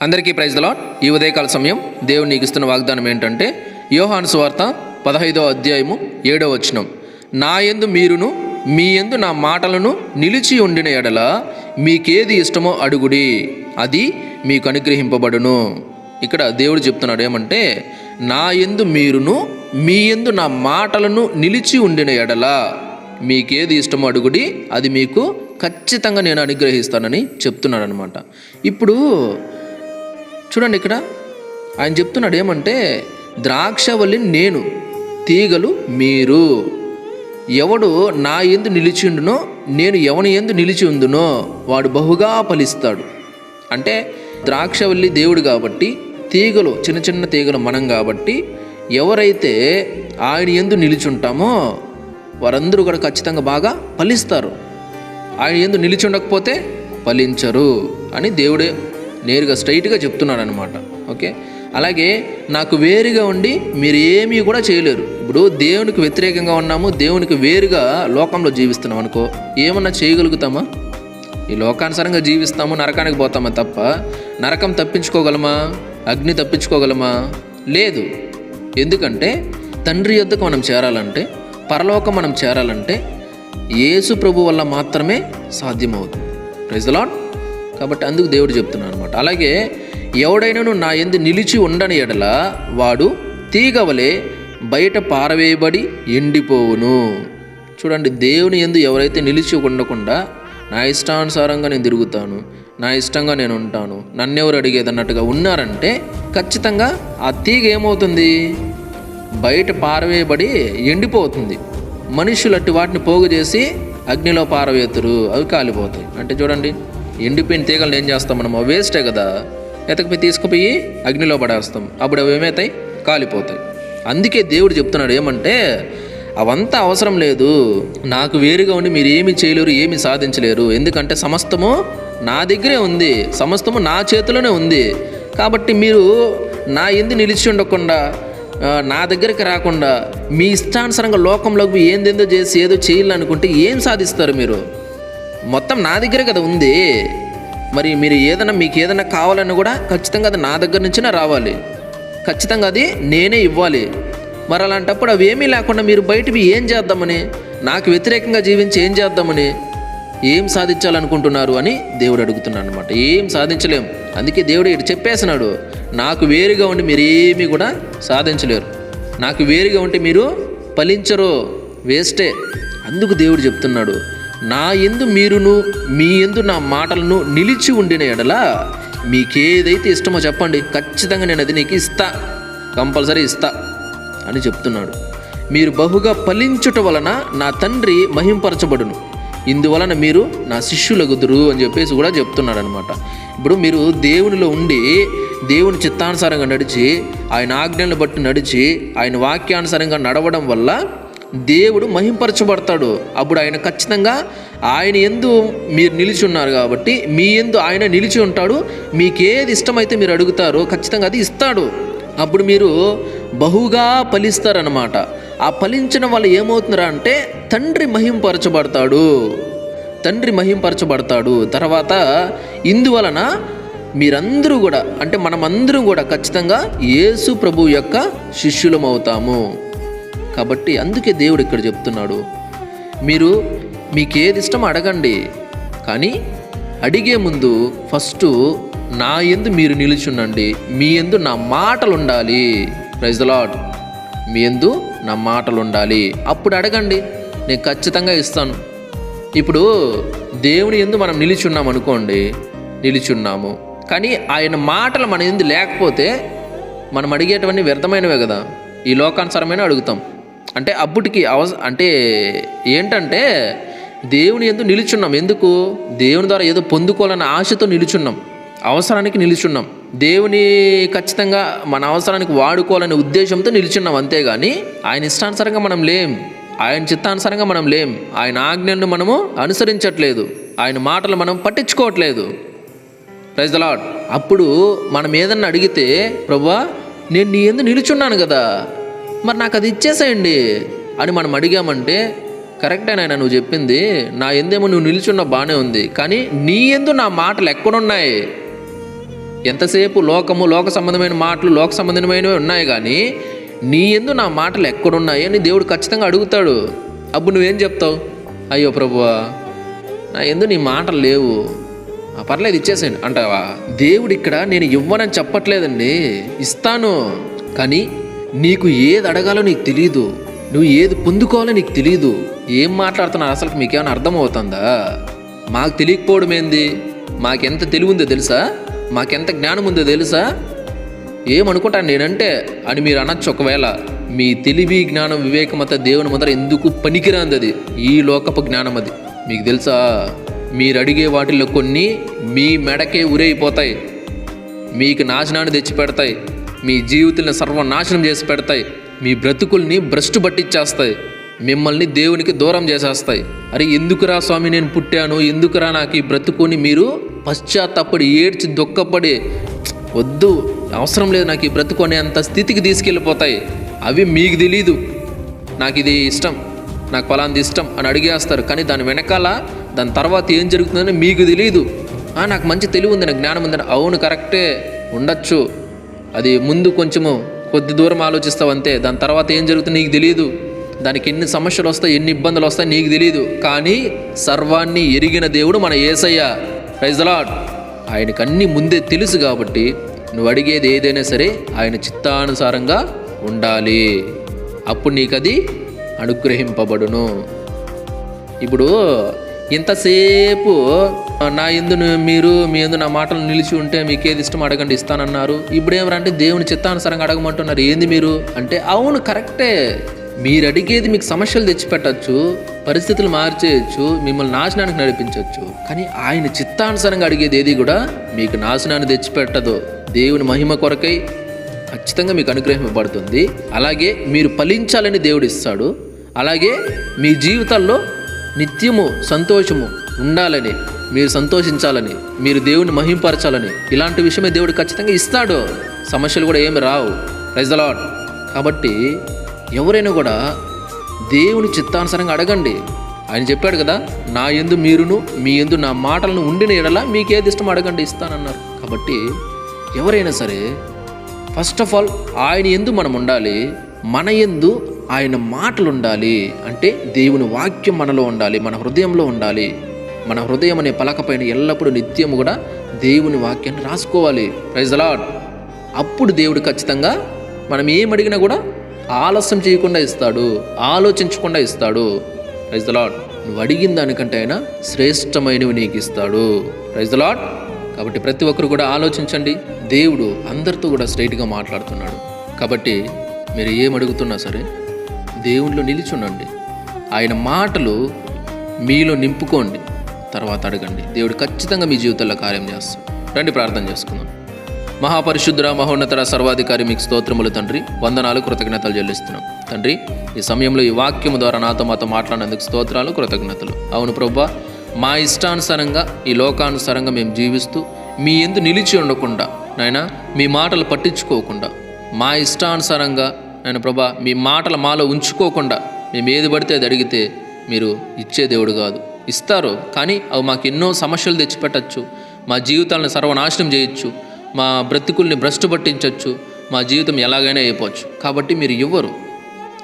అందరికీ praise lot ఈ ఉదయకాల సమయం దేవుడు నీకు ఇస్తున్న వాగ్దానం ఏంటంటే యోహాను సువార్త పదహైదో అధ్యాయము ఏడో వచనం. నా యందు మీరును మీ యందు నా మాటలను నిలిచి ఉండిన ఎడల మీకేది ఇష్టమో అడుగుడి అది మీకు అనుగ్రహింపబడును. ఇక్కడ దేవుడు చెప్తున్నాడు ఏమంటే నా యందు మీరును మీ యందు నా మాటలను నిలిచి ఉండిన ఎడల మీకేది ఇష్టమో అడుగుడి అది మీకు ఖచ్చితంగా నేను అనుగ్రహిస్తానని చెప్తున్నాడు అనమాట ఇప్పుడు చూడండి ఇక్కడ. ఆయన చెప్తున్నాడు ఏమంటే ద్రాక్షవల్లి నేను తీగలు మీరు. ఎవడు నా ఎందు నిలిచి ఉండునో నేను ఎవని ఎందు నిలిచి ఉందునో వాడు బహుగా ఫలిస్తాడు. అంటే ద్రాక్షవల్లి దేవుడు కాబట్టి తీగలు చిన్న చిన్న తీగలు మనం కాబట్టి ఎవరైతే ఆయన ఎందు నిలిచి ఉంటామో వారందరూ కూడా ఖచ్చితంగా బాగా ఫలిస్తారు. ఆయన ఎందు నిలిచి ఉండకపోతే ఫలించరు అని దేవుడే నేరుగా స్ట్రైట్గా చెప్తున్నాడు అనమాట ఓకే? అలాగే నాకు వేరుగా ఉండి మీరు ఏమీ కూడా చేయలేరు. ఇప్పుడు దేవునికి వ్యతిరేకంగా ఉన్నాము దేవునికి వేరుగా లోకంలో జీవిస్తున్నాం అనుకో ఏమన్నా చేయగలుగుతామా? ఈ లోకానుసారంగా జీవిస్తాము నరకానికి పోతామా తప్ప నరకం తప్పించుకోగలమా? అగ్ని తప్పించుకోగలమా? లేదు. ఎందుకంటే తండ్రి యొద్దకు మనం చేరాలంటే పరలోకం మనం చేరాలంటే యేసు ప్రభు వల్ల మాత్రమే సాధ్యమవుతుంది. ప్రైజ్ కాబట్టి అందుకు దేవుడు చెప్తున్నాను అనమాట అలాగే ఎవడైనాను నా ఎందు నిలిచి ఉండని ఎడల వాడు తీగవలే బయట పారవేయబడి ఎండిపోవును. చూడండి దేవుని ఎందు ఎవరైతే నిలిచి ఉండకుండా నా ఇష్టానుసారంగా నేను తిరుగుతాను నా ఇష్టంగా నేను ఉంటాను నన్నెవరు అడిగేది అన్నట్టుగా ఉన్నారంటే ఖచ్చితంగా ఆ తీగ ఏమవుతుంది? బయట పారవేయబడి ఎండిపోతుంది. మనుషులు అట్టి వాటిని పోగు చేసి అగ్నిలో పారవేతురు అవి కాలిపోతాయి. అంటే చూడండి ఎండిపోయిన తీగలను ఏం చేస్తాం మనం వేస్టే కదా. ఎతకపోయి తీసుకుపోయి అగ్నిలో పడేస్తాం. అప్పుడు అవి ఏమవుతాయి? కాలిపోతాయి. అందుకే దేవుడు చెప్తున్నాడు ఏమంటే అవంతా అవసరం లేదు. నాకు వేరుగా ఉండి మీరు ఏమి చేయలేరు ఏమి సాధించలేరు. ఎందుకంటే సమస్తము నా దగ్గరే ఉంది. సమస్తము నా చేతిలోనే ఉంది. కాబట్టి మీరు నా ఎందు నిలిచి ఉండకుండా నా దగ్గరికి రాకుండా మీ ఇష్టానుసరంగా లోకంలోకి ఏందేందో చేసి ఏదో చేయాలనుకుంటే ఏం సాధిస్తారు మీరు? మొత్తం నా దగ్గరే కదా ఉంది. మరి మీరు ఏదైనా మీకు ఏదైనా కావాలన్నా కూడా ఖచ్చితంగా అది నా దగ్గర నుంచినే రావాలి. ఖచ్చితంగా అది నేనే ఇవ్వాలి. మరి అలాంటప్పుడు అవి ఏమీ లేకుండా మీరు బయటవి ఏం చేద్దామని నాకు వ్యతిరేకంగా జీవించి ఏం చేద్దామని ఏం సాధించాలనుకుంటున్నారు అని దేవుడు అడుగుతున్నాడు అనమాట ఏం సాధించలేం. అందుకే దేవుడు ఇటు చెప్పేసినాడు నాకు వేరుగా ఉండి మీరు ఏమీ కూడా సాధించలేరు. నాకు వేరుగా ఉంటే మీరు ఫలించరు వేస్టే. అందుకు దేవుడు చెప్తున్నాడు నా ఎందు మీరును మీ ఎందు నా మాటలను నిలిచి ఉండిన ఎడల మీకేదైతే ఇష్టమో చెప్పండి. ఖచ్చితంగా నేను అది నీకు ఇస్తా. కంపల్సరీ ఇస్తా అని చెప్తున్నాడు. మీరు బహుగా ఫలించుట వలన నా తండ్రి మహింపరచబడును. ఇందువలన మీరు నా శిష్యులగుదురు అని చెప్పేసి కూడా చెప్తున్నాడు అనమాట ఇప్పుడు మీరు దేవునిలో ఉండి దేవుని చిత్తానుసారంగా నడిచి ఆయన ఆజ్ఞలను బట్టి నడిచి ఆయన వాక్యానుసారంగా నడవడం వల్ల దేవుడు మహింపరచబడతాడు. అప్పుడు ఆయన ఖచ్చితంగా ఆయన ఎందు మీరు నిలిచి ఉన్నారు కాబట్టి మీ ఎందు ఆయన నిలిచి ఉంటాడు. మీకేది ఇష్టమైతే మీరు అడుగుతారో ఖచ్చితంగా అది ఇస్తాడు. అప్పుడు మీరు బహుగా ఫలిస్తారనమాట ఆ ఫలించడం వల్ల ఏమవుతున్నారా అంటే తండ్రి మహింపరచబడతాడు. తండ్రి మహింపరచబడతాడు. తర్వాత ఇందువలన మీరందరూ కూడా అంటే మనమందరం కూడా ఖచ్చితంగా యేసు ప్రభు యొక్క శిష్యులం అవుతాము కాబట్టి అందుకే దేవుడు ఇక్కడ చెప్తున్నాడు. మీరు మీకు ఏది ఇష్టం అడగండి. కానీ అడిగే ముందు ఫస్ట్ నా ఎందు మీరు నిలుచుండండి. మీ ఎందు నా మాటలు ఉండాలి ప్రైజ్ లాడ్ మీ ఎందు నా మాటలు ఉండాలి అప్పుడు అడగండి. నేను ఖచ్చితంగా ఇస్తాను. ఇప్పుడు దేవుని ఎందు మనం నిలిచున్నాం అనుకోండి. నిలిచున్నాము. కానీ ఆయన మాటలు మన ఎందు లేకపోతే మనం అడిగేటవన్నీ వ్యర్థమైనవే కదా. ఈ లోకానుసారమైన అడుగుతాం. అంటే అప్పటికి అవస అంటే ఏంటంటే దేవుని ఎందు నిలుచున్నాం. ఎందుకు? దేవుని ద్వారా ఏదో పొందుకోవాలన్న ఆశతో నిలుచున్నాం. అవసరానికి నిలుచున్నాం. దేవుని ఖచ్చితంగా మన అవసరానికి వాడుకోవాలనే ఉద్దేశంతో నిలుచున్నాం అంతేగాని ఆయన ఇష్టానుసారంగా మనం లేం. ఆయన చిత్తానుసారంగా మనం లేం. ఆయన ఆజ్ఞలను మనము అనుసరించట్లేదు. ఆయన మాటలు మనం పట్టించుకోవట్లేదు. ప్రైజ్ ద లాడ్ అప్పుడు మనం ఏదన్నా అడిగితే ప్రభా నేను నీ ఎందు నిలుచున్నాను కదా. మరి నాకు అది ఇచ్చేసేయండి. అని మనం అడిగామంటే కరెక్టే నాయన నువ్వు చెప్పింది. నా ఎందేమో నువ్వు నిల్చున్న బాగానే ఉంది. కానీ నీ ఎందు నా మాటలు ఎక్కడున్నాయి? ఎంతసేపు లోకము లోక సంబంధమైన మాటలు లోక సంబంధమైనవి ఉన్నాయి కానీ నీ ఎందు నా మాటలు ఎక్కడున్నాయి అని దేవుడు ఖచ్చితంగా అడుగుతాడు. అప్పుడు నువ్వేం చెప్తావు? అయ్యో ప్రభువా నా ఎందు నీ మాటలు లేవు. పర్లేదు ఇచ్చేసేయండి. అంటావా? దేవుడు ఇక్కడ నేను ఇవ్వనని చెప్పట్లేదండి. ఇస్తాను. కానీ నీకు ఏది అడగాలో నీకు తెలియదు నువ్వు ఏది పొందుకోవాలో నీకు తెలియదు ఏం మాట్లాడుతున్నా అసలు మీకేమైనా అర్థమవుతుందా? మాకు తెలియకపోవడం ఏంది? మాకెంత తెలివి ఉందో తెలుసా? మాకెంత జ్ఞానం ఉందో తెలుసా? ఏమనుకుంటాను నేనంటే అని మీరు అనొచ్చు ఒకవేళ. మీ తెలివి జ్ఞానం వివేకమత దేవుని ముందర ఎందుకు పనికిరాంది అది? ఈ లోకపు జ్ఞానం అది. మీకు తెలుసా? మీరు అడిగే వాటిల్లో కొన్ని మీ మెడకే ఉరైపోతాయి మీకు నాశనాన్ని తెచ్చి పెడతాయి మీ జీవితాలను సర్వనాశనం చేసి పెడతాయి. మీ బ్రతుకుల్ని భ్రష్టు పట్టించేస్తాయి మిమ్మల్ని దేవునికి దూరం చేసేస్తాయి. అరే ఎందుకురా స్వామి నేను పుట్టాను? ఎందుకురా నాకు ఈ బ్రతుకుని మీరు పశ్చాత్తపడి ఏడ్చి దుఃఖపడి వద్దు అవసరం లేదు నాకు ఈ బ్రతుకు అంత స్థితికి తీసుకెళ్ళిపోతాయి. అవి మీకు తెలీదు. నాకు ఇది ఇష్టం. నాకు ఫలాంది ఇష్టం అని అడిగేస్తారు. కానీ దాని వెనకాల దాని తర్వాత ఏం జరుగుతుందని మీకు తెలియదు నాకు మంచి తెలివి ఉంది నాకు జ్ఞానం ఉందని. అవును కరెక్టే. ఉండొచ్చు. అది ముందు కొంచెము కొద్ది దూరం ఆలోచిస్తావు అంతే దాని తర్వాత ఏం జరుగుతుందో నీకు తెలియదు దానికి ఎన్ని సమస్యలు వస్తాయి ఎన్ని ఇబ్బందులు వస్తాయి నీకు తెలియదు కానీ సర్వాన్ని ఎరిగిన దేవుడు మన ఏసయ్య. ప్రైజ్లాడ్ ఆయనకు అన్నీ ముందే తెలుసు కాబట్టి నువ్వు అడిగేది ఏదైనా సరే ఆయన చిత్తానుసారంగా ఉండాలి. అప్పుడు నీకు అది అనుగ్రహింపబడును. ఇప్పుడు ఇంతసేపు నా ఎందు మీరు మీ ఎందు నా మాటలు నిలిచి ఉంటే మీకు ఏది ఇష్టం అడగండి ఇస్తానన్నారు. ఇప్పుడు ఏమరంటే దేవుని చిత్తానుసారంగా అడగమంటున్నారు. ఏంది మీరు? అంటే అవును కరెక్టే. మీరు అడిగేది మీకు సమస్యలు తెచ్చిపెట్టచ్చు పరిస్థితులు మార్చేయచ్చు మిమ్మల్ని నాశనానికి నడిపించవచ్చు కానీ ఆయన చిత్తానుసారంగా అడిగేది ఏది కూడా మీకు నాశనాన్ని తెచ్చిపెట్టదు. దేవుని మహిమ కొరకై ఖచ్చితంగా మీకు అనుగ్రహింపబడుతుంది అలాగే మీరు ఫలించాలని దేవుడు ఇస్తాడు. అలాగే మీ జీవితాల్లో నిత్యము సంతోషము ఉండాలని మీరు సంతోషించాలని మీరు దేవుని మహింపరచాలని. ఇలాంటి విషయమే దేవుడు ఖచ్చితంగా ఇస్తాడు. సమస్యలు కూడా ఏమి రావు. ప్రైజ్ లాడ్ కాబట్టి ఎవరైనా కూడా దేవుని చిత్తానుసారంగా అడగండి. ఆయన చెప్పాడు కదా నా ఎందు మీరును మీ ఎందు నా మాటలను ఉండిన ఎడల మీకు ఏది ఇష్టం అడగండి ఇస్తానన్నారు. కాబట్టి ఎవరైనా సరే ఫస్ట్ ఆఫ్ ఆల్ ఆయన ఎందు మనం ఉండాలి మన ఎందు ఆయన మాటలు ఉండాలి. అంటే దేవుని వాక్యం మనలో ఉండాలి మన హృదయంలో ఉండాలి. మన హృదయం అనే పలకపైన ఎల్లప్పుడూ నిత్యం కూడా దేవుని వాక్యాన్ని రాసుకోవాలి. ప్రైజ్ అలాడ్ అప్పుడు దేవుడు ఖచ్చితంగా మనం ఏం అడిగినా కూడా ఆలస్యం చేయకుండా ఇస్తాడు. ఆలోచించకుండా ఇస్తాడు. ప్రైజ్ లాడ్ నువ్వు అడిగిన దానికంటే ఆయన శ్రేష్టమైనవి నీకు ఇస్తాడు. ప్రైజ్ లాడ్ కాబట్టి ప్రతి ఒక్కరు కూడా ఆలోచించండి. దేవుడు అందరితో కూడా స్ట్రైట్గా మాట్లాడుతున్నాడు. కాబట్టి మీరు ఏం అడుగుతున్నా సరే దేవుళ్ళు నిలిచుండండి. ఆయన మాటలు మీలో నింపుకోండి. తర్వాత అడగండి. దేవుడు ఖచ్చితంగా మీ జీవితంలో కార్యం చేస్తాడు. రండి ప్రార్థన చేసుకుందాం. మహాపరిశుద్ధ మహోన్నతర సర్వాధికారి మీకు స్తోత్రములు తండ్రి. వందనాలు కృతజ్ఞతలు చెల్లిస్తున్నాం. తండ్రి ఈ సమయంలో ఈ వాక్యము ద్వారా నాతో మాతో మాట్లాడినందుకు స్తోత్రాలు కృతజ్ఞతలు. అవును ప్రభా మా ఇష్టానుసారంగా ఈ లోకానుసారంగా మేము జీవిస్తూ మీ ఎందు నిలిచి ఉండకుండా నాయన మీ మాటలు పట్టించుకోకుండా మా ఇష్టానుసారంగా నాయన ప్రభా మీ మాటలు మాలో ఉంచుకోకుండా మేము ఏది పడితే అది అడిగితే మీరు ఇచ్చే దేవుడు కాదు. ఇస్తారు. కానీ అవి మాకు ఎన్నో సమస్యలు తెచ్చిపెట్టచ్చు. మా జీవితాలను సర్వనాశనం చేయొచ్చు. మా బ్రతుకుల్ని భ్రష్టు పట్టించవచ్చు మా జీవితం ఎలాగైనా అయిపోవచ్చు. కాబట్టి మీరు ఇవ్వరు.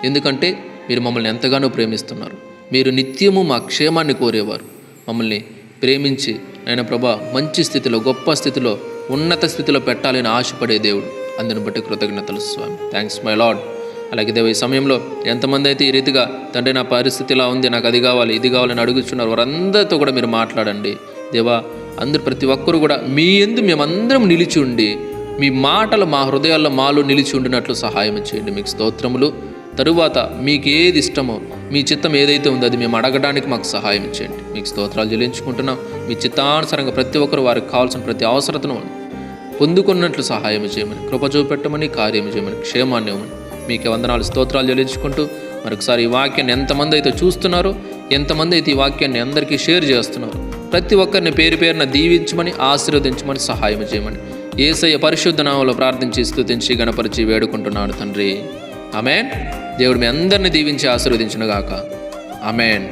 ఎందుకంటే మీరు మమ్మల్ని ఎంతగానో ప్రేమిస్తున్నారు. మీరు నిత్యము మా క్షేమాన్ని కోరేవారు. మమ్మల్ని ప్రేమించి ఆయన ప్రభా మంచి స్థితిలో గొప్ప స్థితిలో ఉన్నత స్థితిలో పెట్టాలని ఆశపడే దేవుడు. అందుని బట్టి కృతజ్ఞతలు స్వామి. థ్యాంక్స్ మై లాడ్ అలాగే దేవ ఈ సమయంలో ఎంతమంది అయితే ఈ రీతిగా తండ్రి నా పరిస్థితి ఇలా ఉంది నాకు అది కావాలి ఇది కావాలని అడుగుతున్నారు వారందరితో కూడా మీరు మాట్లాడండి. దేవా అందరు ప్రతి ఒక్కరు కూడా మీ ఎందు మేమందరం నిలిచి ఉండి మీ మాటలు మా హృదయాల్లో మాలో నిలిచి ఉండినట్లు సహాయం చేయండి. మీకు స్తోత్రములు. తరువాత మీకు ఏది ఇష్టమో మీ చిత్తం ఏదైతే ఉందో అది మేము అడగడానికి మాకు సహాయం చేయండి. మీకు స్తోత్రాలు చెల్లించుకుంటున్నాం. మీ చిత్తానుసారంగా ప్రతి ఒక్కరు వారికి కావాల్సిన ప్రతి అవసరతను పొందుకున్నట్లు సహాయం చేయమని కృప చూపెట్టమని కార్యం చేయమని క్షేమాన్ని ఇవ్వమని. మీకు వందనాలు స్తోత్రాలు చెల్లించుకుంటూ మరొకసారి ఈ వాక్యాన్ని ఎంతమంది అయితే చూస్తున్నారో ఎంతమంది అయితే ఈ వాక్యాన్ని అందరికీ షేర్ చేస్తున్నారు ప్రతి ఒక్కరిని పేరు పేరున దీవించమని ఆశీర్వదించమని సహాయం చేయమని ఏసయ్య పరిశుద్ధ నామంలో ప్రార్థించి స్థుతించి గణపరిచి వేడుకుంటున్నాడు తండ్రి. అమెన్ దేవుడు మీ అందరిని దీవించి ఆశీర్వదించునుగాక. అమెన్